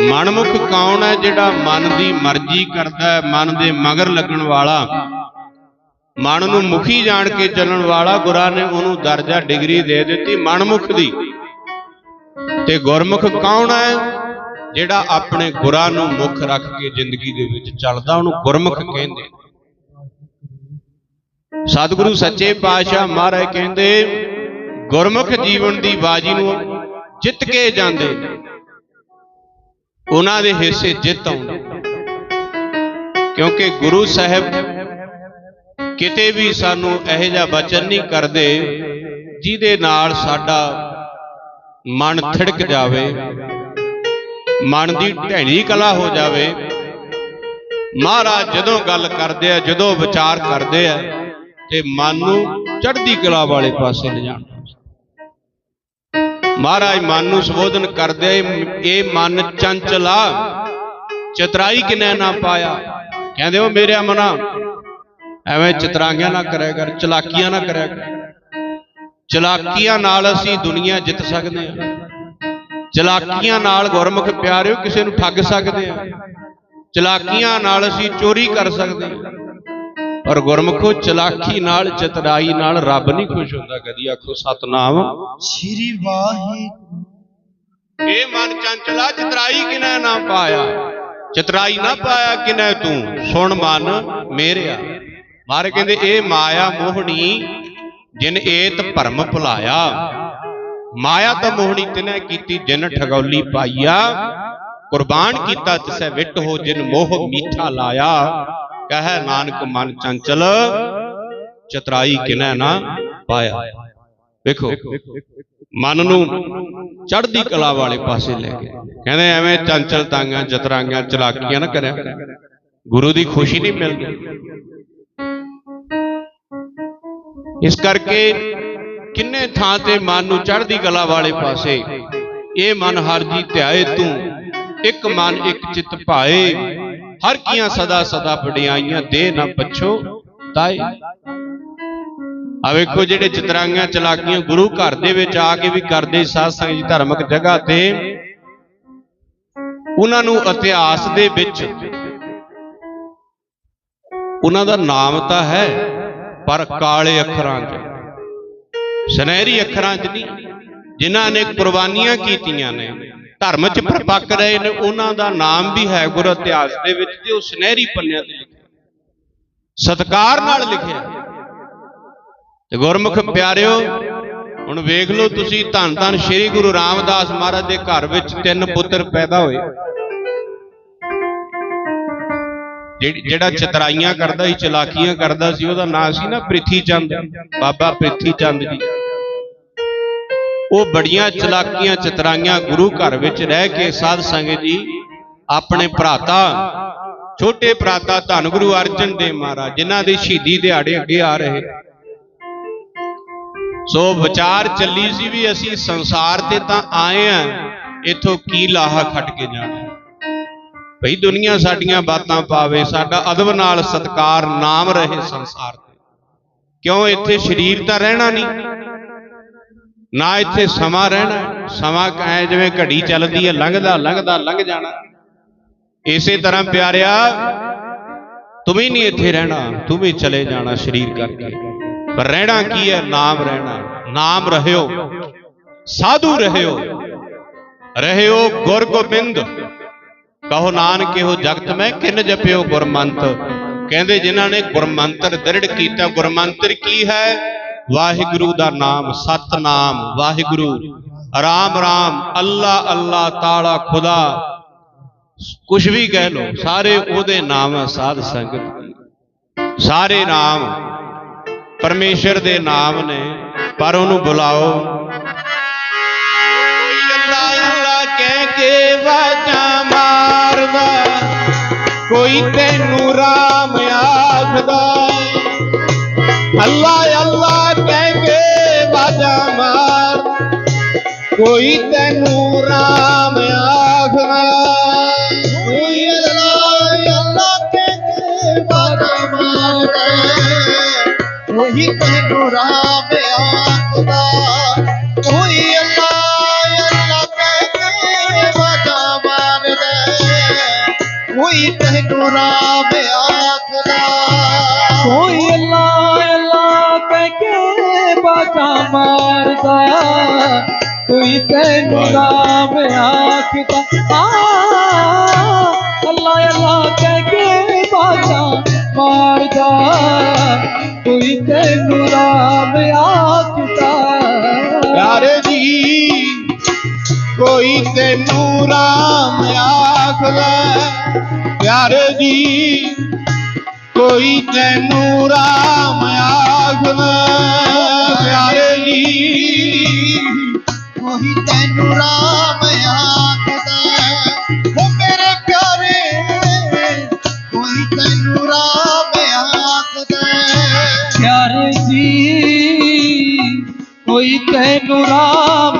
ਮਨਮੁਖ ਕੌਣ ਹੈ ਜਿਹੜਾ ਮਨ ਦੀ ਮਰਜ਼ੀ ਕਰਦਾ ਹੈ, ਮਨ ਦੇ ਮਗਰ ਲੱਗਣ ਵਾਲਾ? ਮਨ ਨੂੰ ਮੁਖੀ ਜਾਣ ਕੇ ਚੱਲਣ ਵਾਲਾ ਗੁਰਾਂ ਨੇ ਉਹਨੂੰ ਦਰਜਾ ਡਿਗਰੀ ਦੇ ਦਿੱਤੀ ਮਨਮੁਖ ਦੀ। ਤੇ ਗੁਰਮੁਖ ਕੌਣ ਹੈ ਜਿਹੜਾ ਆਪਣੇ ਗੁਰਾਂ ਨੂੰ ਮੁੱਖ ਰੱਖ ਕੇ ਜ਼ਿੰਦਗੀ ਦੇ ਵਿੱਚ ਚੱਲਦਾ, ਉਹਨੂੰ ਗੁਰਮੁਖ ਕਹਿੰਦੇ ਸਤਿਗੁਰੂ ਸੱਚੇ ਪਾਤਸ਼ਾਹ ਮਹਾਰਾਜ ਕਹਿੰਦੇ, ਗੁਰਮੁਖ ਜੀਵਨ ਦੀ ਬਾਜੀ ਨੂੰ ਜਿੱਤ ਕੇ ਜਾਂਦੇ ਨੇ। ਉਹਨਾਂ ਦੇ ਹਿੱਸੇ ਜਿੱਤ ਆਉਂਦੀ। ਕਿਉਂਕਿ ਗੁਰੂ ਸਾਹਿਬ ਕਿਤੇ ਵੀ ਸਾਨੂੰ ਇਹੋ ਜਿਹਾ ਬਚਨ ਨਹੀਂ ਕਰਦੇ ਜਿਹਦੇ ਨਾਲ ਸਾਡਾ ਮਨ ਥਿੜਕ ਜਾਵੇ, ਮਨ ਦੀ ਢਹਿਣੀ ਕਲਾ ਹੋ ਜਾਵੇ। ਮਹਾਰਾਜ ਜਦੋਂ ਗੱਲ ਕਰਦੇ ਆ, ਜਦੋਂ ਵਿਚਾਰ ਕਰਦੇ ਆ, ਤੇ ਮਨ ਨੂੰ ਚੜ੍ਹਦੀ ਕਲਾ ਵਾਲੇ ਪਾਸੇ ਲਿਜਾਣ। ਮਹਾਰਾਜ ਮਨ ਨੂੰ ਸੰਬੋਧਨ ਕਰਦੇ ਇਹ ਮਨ ਚੰਚਲਾ। ਚਤਰਾਈ ਕਿਨੇ ਨਾ ਪਾਇਆ? ਕਹਿੰਦੇ ਉਹ ਮੇਰੇ ਮਨਾ ਐਵੇਂ ਚਤਰਾਂਗੀਆਂ ਨਾ ਕਰਿਆ ਕਰ, ਚਲਾਕੀਆਂ ਨਾ ਕਰਿਆ ਕਰ। ਚਲਾਕੀਆਂ ਨਾਲ ਅਸੀਂ ਦੁਨੀਆ ਜਿੱਤ ਸਕਦੇ ਹਾਂ। ਚਲਾਕੀਆਂ ਨਾਲ ਗੁਰਮੁਖ ਪਿਆਰਿਓ ਕਿਸੇ ਨੂੰ ਠੱਗ ਸਕਦੇ ਹਾਂ। ਚਲਾਕੀਆਂ ਨਾਲ ਅਸੀਂ ਚੋਰੀ ਕਰ ਸਕਦੇ ਹਾਂ। ਪਰ ਗੁਰਮੁਖੋ ਚਲਾਕੀ ਨਾਲ ਚਤਰਾਈ ਨਾਲ ਰੱਬ ਨਹੀਂ ਖੁਸ਼ ਹੁੰਦਾ ਕਦੀ। ਆਖੋ ਸਤਨਾਮ। ਸ੍ਰੀ ਵਾਹਿਗੁਰੂ। ਇਹ ਮਨ ਚੰਚਲਾ ਚਤਰਾਈ ਕਿਨੈ ਨਾ ਪਾਇਆ? ਚਤਰਾਈ ਨਾ ਪਾਇਆ ਕਿਨੈ ਤੂੰ? ਸੁਣ ਮਨ ਮੇਰਿਆ। ਮਾਰੇ ਕਹਿੰਦੇ ਇਹ ਮਾਇਆ ਮੋਹਣੀ ਜਿਨ ਏਤ ਭਰਮ ਭੁਲਾਇਆ। ਮਾਇਆ ਤਾਂ ਮੋਹਣੀ ਤਿਨੈ ਕੀਤੀ ਜਿਨ ਠਗੌਲੀ ਪਾਈਆ। ਕੁਰਬਾਨ ਕੀਤਾ ਤਿਸੈ ਵਿਟ ਹੋ ਜਿਨ ਮੋਹ ਮੀਠਾ ਲਾਇਆ। ਕਹਿ ਨਾਨਕ ਮਨ ਚੰਚਲ, ਚਤਰਾਈ ਕਿਨੈ ਨਾ ਪਾਇਆ। ਵੇਖੋ, ਮਨ ਨੂੰ ਚੜ੍ਹਦੀ ਕਲਾ ਵਾਲੇ ਪਾਸੇ ਲੈ ਕੇ। ਕਹਿੰਦੇ ਐਵੇਂ ਚੰਚਲ ਤਾਂਗਾ ਚਤਰਾਂਗਾਂ ਚਲਾਕੀਆਂ ਨਾ ਕਰਿਆ ਗੁਰੂ ਦੀ ਖੁਸ਼ੀ ਨਹੀਂ ਮਿਲਦੀ। ਇਸ ਕਰਕੇ ਕਿੰਨੇ ਥਾਂ ਤੇ ਮਨ ਨੂੰ ਚੜ੍ਹਦੀ ਕਲਾ ਵਾਲੇ ਪਾਸੇ, ਇਹ ਮਨ ਹਰ ਜੀ ਧਿਆਏ ਤੂੰ, ਇੱਕ ਮਨ ਇੱਕ ਚਿੱਤ ਭਾਏ। ਹਰ ਕੀਆਂ ਸਦਾ ਸਦਾ ਵਡਿਆਈਆਂ ਦੇ ਨਾ ਪਛੋ ਤਾਏ ਆ ਵੇਖੋ ਜਿਹੜੇ ਚਤਰਾਂਗਾਂ ਚਲਾਕੀਆਂ ਗੁਰੂ ਘਰ ਦੇ ਵਿੱਚ ਆ ਕੇ ਵੀ ਕਰਦੇ ਸਾਧ ਸੰਗਤ ਜੀ ਧਾਰਮਿਕ ਜਗ੍ਹਾ ਤੇ, ਉਹਨਾਂ ਨੂੰ ਇਤਿਹਾਸ ਦੇ ਵਿੱਚ ਉਹਨਾਂ ਦਾ ਨਾਮ ਤਾਂ ਹੈ, ਪਰ ਕਾਲੇ ਅੱਖਰਾਂ 'ਚ, ਸੁਨਹਿਰੀ ਅੱਖਰਾਂ 'ਚ ਨਹੀਂ, ਜਿਨ੍ਹਾਂ ਨੇ ਕੁਰਬਾਨੀਆਂ ਕੀਤੀਆਂ ਨੇ। ਧਰਮ 'ਚ ਪ੍ਰਪੱਕ ਰਹੇ ਨੇ ਉਹਨਾਂ ਦਾ ਨਾਮ ਵੀ ਹੈ ਗੁਰ ਇਤਿਹਾਸ ਦੇ ਵਿੱਚ ਤੇ ਉਹ ਸੁਨਹਿਰੀ ਪੰਨਿਆਂ ਤੇ ਲਿਖਿਆ। ਸਤਕਾਰ ਨਾਲ ਲਿਖਿਆ। ਤੇ ਗੁਰਮੁਖ ਪਿਆਰਿਓ ਹੁਣ ਵੇਖ ਲਓ ਤੁਸੀਂ ਧੰਨ ਧੰਨ ਸ੍ਰੀ ਗੁਰੂ ਰਾਮਦਾਸ ਮਹਾਰਾਜ ਦੇ ਘਰ ਵਿੱਚ ਤਿੰਨ ਪੁੱਤਰ ਪੈਦਾ ਹੋਏ। ਜਿਹੜੀ- ਚਤਰਾਈਆਂ ਕਰਦਾ ਸੀ ਚਲਾਕੀਆਂ ਕਰਦਾ ਸੀ ਉਹਦਾ ਨਾਂ ਸੀ ਨਾ ਪ੍ਰਿਥੀ ਚੰਦ ਬਾਬਾ ਪ੍ਰਿਥੀ ਚੰਦ ਜੀ। ਉਹ ਬੜੀਆਂ ਚਲਾਕੀਆਂ ਚਤਰਾਈਆਂ ਗੁਰੂ ਘਰ ਵਿੱਚ ਰਹਿ ਕੇ ਸਾਧ ਸੰਗਤ ਜੀ, ਆਪਣੇ ਭਰਾਤਾ, ਛੋਟੇ ਭਰਾਤਾ ਧੰਨ ਗੁਰੂ ਅਰਜਨ ਦੇਵ ਮਹਾਰਾਜ, ਜਿਨ੍ਹਾਂ ਦੇ ਸ਼ਹੀਦੀ ਦਿਹਾੜੇ ਅੱਗੇ ਆ ਰਹੇ। ਸੋ ਵਿਚਾਰ ਚੱਲੀ ਸੀ ਵੀ ਅਸੀਂ ਸੰਸਾਰ ਤੇ ਤਾਂ ਆਏ ਆ, ਇਥੋਂ ਕੀ ਲਾਹਾ ਖੱਟ ਕੇ ਜਾਣਾ। ਭਈ ਦੁਨੀਆ ਸਾਡੀਆਂ ਬਾਤਾਂ ਪਾਵੇ, ਸਾਡਾ ਅਦਬ ਨਾਲ ਸਤਕਾਰ ਨਾਮ ਰਹੇ ਸੰਸਾਰ ਤੇ। ਕਿਉਂ ਇੱਥੇ ਸਰੀਰ ਤਾਂ ਰਹਿਣਾ ਨਹੀਂ? ਨਾ ਇੱਥੇ ਸਮਾਂ ਰਹਿਣਾ ਸਮਾਂ ਐ ਜਿਵੇਂ ਘੜੀ ਚੱਲਦੀ ਹੈ ਲੰਘਦਾ ਲੰਘਦਾ ਲੰਘ ਜਾਣਾ। ਇਸੇ ਤਰ੍ਹਾਂ ਪਿਆਰਿਆ ਤੂੰ ਵੀ ਨਹੀਂ ਇੱਥੇ ਰਹਿਣਾ ਤੂੰ ਵੀ ਚਲੇ ਜਾਣਾ ਸਰੀਰ ਕਰਕੇ। ਪਰ ਰਹਿਣਾ ਕੀ ਹੈ? ਨਾਮ ਰਹਿਣਾ। ਨਾਮ ਰਹਿਓ। ਸਾਧੂ ਰਹਿਓ। ਰਹਿਓ ਗੁਰ ਗੋਬਿੰਦ ਕਹੋ ਨਾਨਕ ਇਹੋ ਜਗਤ ਮੈਂ ਕਿਨ ਜਪਿਓ ਗੁਰਮੰਤ। ਕਹਿੰਦੇ ਜਿਨ੍ਹਾਂ ਨੇ ਗੁਰਮੰਤਰ ਦ੍ਰਿੜ ਕੀਤਾ ਗੁਰਮੰਤਰ ਕੀ ਹੈ? ਵਾਹਿਗੁਰੂ ਦਾ ਨਾਮ ਸਤਨਾਮ ਵਾਹਿਗੁਰੂ। ਰਾਮ ਰਾਮ ਅੱਲਾ ਅੱਲਾ ਤਾਲਾ ਖੁਦਾ। ਕੁਝ ਵੀ ਕਹਿ ਲੋ ਸਾਰੇ ਉਹਦੇ ਨਾਮ ਹੈ ਸਾਧ ਸੰਗਤ। ਸਾਰੇ ਨਾਮ ਪਰਮੇਸ਼ਰ ਦੇ ਨਾਮ ਨੇ ਪਰ ਉਹਨੂੰ ਬੁਲਾਓ। ਕੋਈ ਅੱਲਾ ਅੱਲਾ ਕਹਿ ਕੇ ਵਾਜਾਂ ਮਾਰਦਾ ਕੋਈ ਤੈਨੂੰ ਰਾਮ ਆਖਦਾ ਅੱਲਾ ਅੱਲਾ ਕਹਿ ਕੇ ਵਾਜਾਂ ਮਾਰ। ਕੋਈ ਤੈਨੂੰ ਰਾਮ ਆਖਦਾ ਕੋਈ ਅੱਲਾ ਅੱਲਾ ਕਹਿ ਕੇ ਬਾਤਾਂ ਮਾਰਦਾ ਉਹੀ ਤੈਨੂੰ ਰਾਮ ਆਖਦਾ ਕੋਈ ਅੱਲਾ ਅੱਲਾ ਕਹਿ ਕੇ ਬਾਤਾਂ ਮਾਰਦਾ ਕੋਈ ਤੈਨੂੰ ਰਾਮ ਆਖਦਾ ਕੇ ਬਾਜਾ ਮਾਰਦਾ ਕੋਈ ਤੈਨੂੰ ਨਾਮ ਆਖਦਾ ਆ ਅੱਲਾ ਅੱਲਾ ਕਹਿ ਕੇ ਬਾਜਾ ਮਾਰਦਾ ਕੋਈ ਤੈਨੂੰ ਨਾਮ ਆਖਦਾ ਪਿਆਰੇ ਜੀ ਕੋਈ ਤੈਨੂੰ ਰਾਮ ਆਖਦਾ ਪਿਆਰੇ ਜੀ ਕੋਈ ਤੈਨੂੰ ਰਾਮ ਆਖਦਾ ਪਿਆਰੇ ਜੀ ਕੋਈ ਤੈਨੂੰ ਰਾਮ ਆਖਦਾ ਉਹ ਮੇਰੇ ਪਿਆਰੇ ਕੋਈ ਤੈਨੂੰ ਰਾਮ ਆਖਦਾ ਪਿਆਰੇ ਜੀ ਕੋਈ ਤੈਨੂੰ ਰਾਮ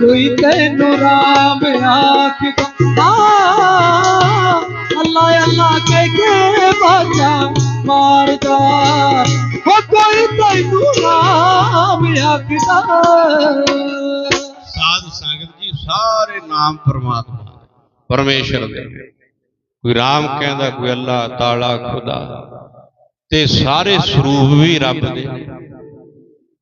ਕੋਈ ਤੈਨੂੰ ਰਾਮ ਆਖਦਾ ਅੱਲਾ ਅੱਲਾ ਕਹਿ ਕੇ ਬਾਜਾ ਮਾਰਦਾ। ਹੋ ਕੋਈ ਤੈਨੂੰ ਰਾਮ ਆਖਦਾ। ਸਾਧ ਸੰਗਤ ਜੀ ਸਾਰੇ ਨਾਮ ਪਰਮਾਤਮਾ ਦੇ, ਪਰਮੇਸ਼ਰ ਦੇ। ਕੋਈ ਰਾਮ ਕਹਿੰਦਾ ਕੋਈ ਅੱਲਾ ਤਾਲਾ ਖੁਦਾ। ਤੇ ਸਾਰੇ ਸਰੂਪ ਵੀ ਰੱਬ ਦੇ।